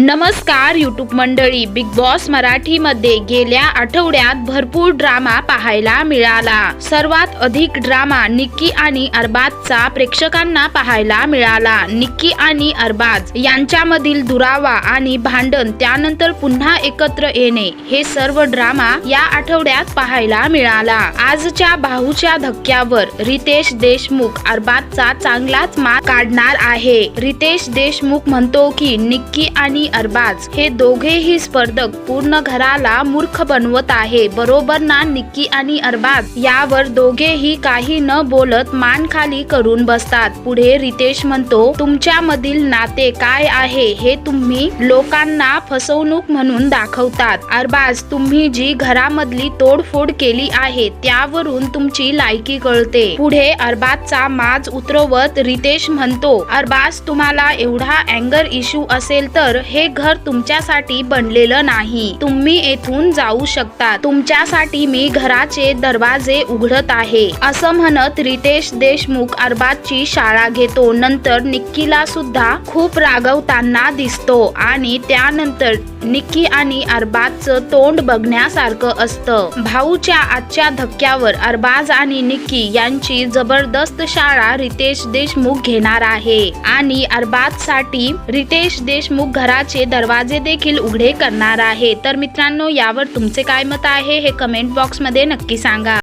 नमस्कार यूट्यूब मंडळी. Big boss मराठीमध्ये गेल्या आठवड्यात भरपूर ड्रामा पाहायला मिळाला. सर्वात अधिक ड्रामा निक्की आणि अरबाजचा प्रेक्षकांना पाहायला मिळाला. निक्की आणि अरबाज यांच्यामधील दुरावा आणि भांडण त्यानंतर पुन्हा एकत्र येणे हे सर्व ड्रामा या आठवड्यात पाहायला मिळाला. आजच्या बाहूच्या धक्क्यावर रितेश देशमुख अरबाजचा चांगलाच मात काढणार आहे. रितेश देशमुख म्हणतो की निक्की आणि अरबाज हे दोघेही स्पर्धक पूर्ण घराला मूर्ख बनवत आहे. बरोबर ना निक्की आणि अरबाज? यावर दोघेही काही न बोलत मान खाली करून बसतात. पुढे रितेश म्हणतो तुमच्यामधील नाते काय आहे हे तुम्ही लोकांना फसवणूक म्हणून दाखवतात. अरबाज तुम्ही जी घरामधली तोडफोड केली आहे त्यावरून तुमची लायकी कळते. पुढे अरबाजचा माज उतरवत रितेश म्हणतो अरबाज तुम्हाला एवढा अँगर इश्यू असेल तर हे घर तुमच्यासाठी बनलेलं नाही. तुम्ही येथून जाऊ शकता. तुमच्यासाठी मी घराचे दरवाजे उघडत आहे. असं म्हणत रितेश देशमुख अरबाजची शाळा घेतो. नंतर निक्कीला सुद्धा खूप रागवताना दिसतो आणि त्यानंतर निक्की आणि अरबाजचं तोंड बघण्यासारखं असतं. भाऊच्या आजच्या धक्क्यावर अरबाज आणि निक्की यांची जबरदस्त शाळा रितेश देशमुख घेणार आहे. आणि अरबाजसाठी रितेश देशमुख घराचे दरवाजे देखील उघडे करणार आहे. तर मित्रांनो यावर तुमचे काय मत आहे हे कमेंट बॉक्समध्ये नक्की सांगा.